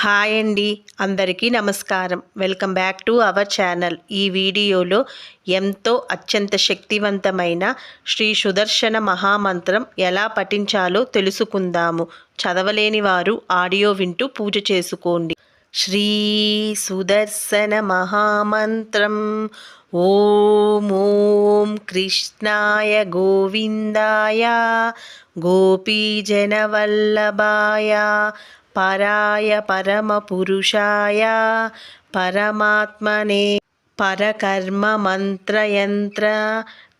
Hi అండి అందరికీ నమస్కారం. Welcome back to our channel. ఈ వీడియోలో ఎంతో అత్యంత శక్తివంతమైన శ్రీ సుదర్శన మహామంత్రం ఎలా పఠించాలో తెలుసుకుందాము. చదవలేని వారు ఆడియో వింటూ పూజ చేసుకోండి. శ్రీ సుదర్శన మహామంత్రం. ఓం ఓం కృష్ణాయ గోవిందాయ గోపీజనవల్లభాయ పరాయ పరమపురుషాయ పరమాత్మనే పరకర్మ మంత్రయంత్ర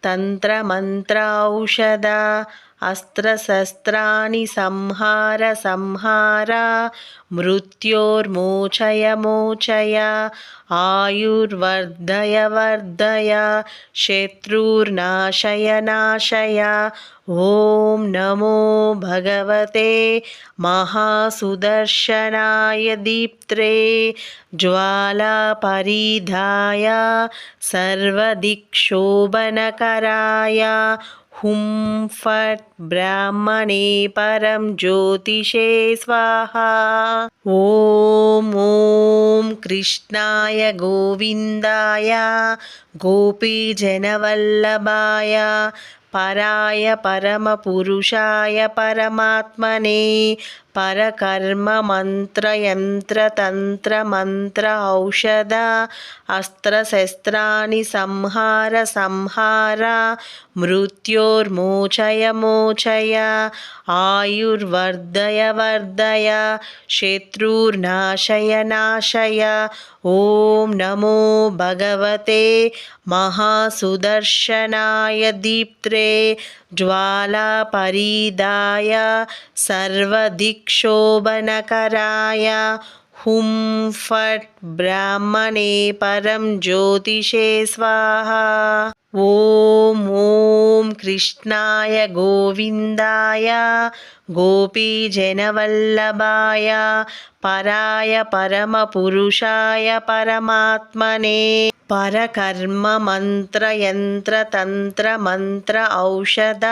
తంత్రమంత్రౌషధ అస్త్రశస్త్రాని సంహార సంహార మృత్యోర్మోచయ మోచయ ఆయుర్వర్ధయ వర్ధయ శత్రుర్నాశయ నాశయ ఓం నమో భగవతే మహాసుదర్శనాయ దీప్త్రే జ్వాలాపరిధాయ సర్వదిక్షోభనకరాయ हुं फट् ब्राह्मणे परं ज्योतिषे स्वाहा ॐ ॐ कृष्णाय गोविन्दाय गोपीजनवल्लभाय पराय परमपुरुषाय परमात्मने పరకర్మ మంత్ర యంత్ర తంత్ర మంత్ర ఔషధ అస్త్రశస్త్రాని సంహార సంహార మృత్యోర్మోచయ మోచయ ఆయుర్వర్ధయ వర్ధయ శత్రుర్నాశయ నాశయ ఓం నమో భగవతే మహాసుదర్శనాయ దీప్త్రే జ్వాలాపరీదాయ సర్వదిక్ विक्षोभनकराय हुं फट् ब्राह्मणे परं ज्योतिषे स्वाहा ॐ ॐ कृष्णाय गोविन्दाय गोपीजनवल्लभाय पराय परमपुरुषाय परमात्मने परकर्ममन्त्रयन्त्रतन्त्रमन्त्र औषध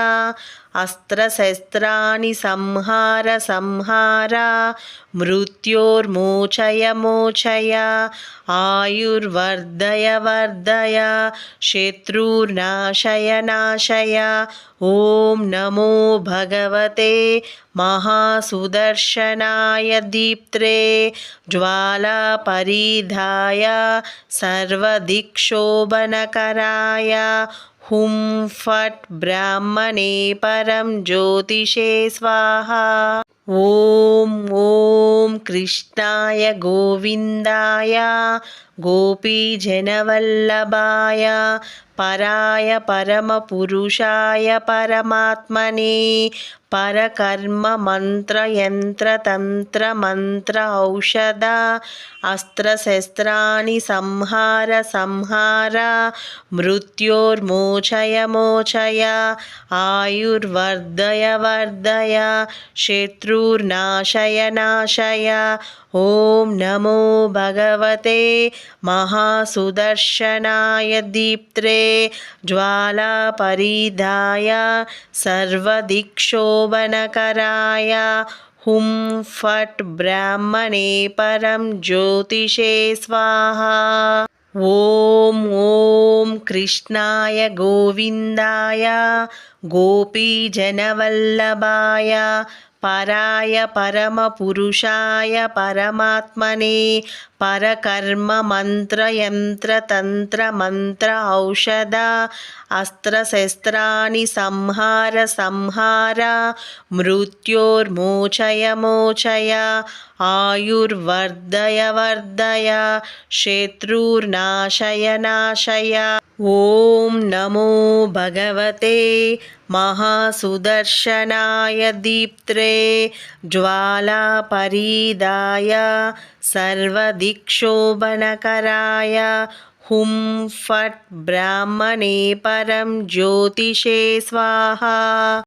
अस्त्रशस्त्राणि संहार संहार, मृत्योर्मोचय, मोचय, आयुर्वर्धय, वर्धय, शत्रूर्नाशय, नाशय। ओं नमो भगवते महासुदर्शनाय दीप्त्रे, ज्वालापरिधाय सर्वदिक्षोभनकराय హుం ఫట్ బ్రాహ్మణే పరం జ్యోతిషే స్వాహా. ఓం ఓం కృష్ణాయ గోవిందాయ गोपीजनवल्लभाय पराय परमपुरुषाय परमात्मने परकर्ममन्त्रयन्त्रतन्त्रमन्त्र औषध अस्त्रशस्त्राणि संहार संहार मृत्योर्मोचय मोचय आयुर्वर्धय वर्धय शत्रूर्नाशय नाशय ॐ नमो भगवते महासुदर्शनाय दीप्त्रे ज्वालापरिधाय सर्वदिक्षोभनकराय हुं फट् ब्राह्मणे परं ज्योतिषे स्वाहा। ॐ ॐ कृष्णाय गोविन्दाय गोपीजनवल्लभाय పరాయ పరమపురుషాయ పరమాత్మనే పరకర్మ మంత్ర యంత్ర తంత్ర మంత్ర ఔషధ అస్త్రశస్త్రాన్ని సంహార సంహార మృత్యోర్మోచయ మోచయ ఆయుర్వర్ధయ వర్ధయ శత్రుర్నాశయ నాశయ ॐ नमो भगवते महासुदर्शनाय दीप्त्रे ज्वालापरीदाय सर्वदिक्षोभनकराय हुं फट् ब्राह्मणे परं ज्योतिषे स्वाहा।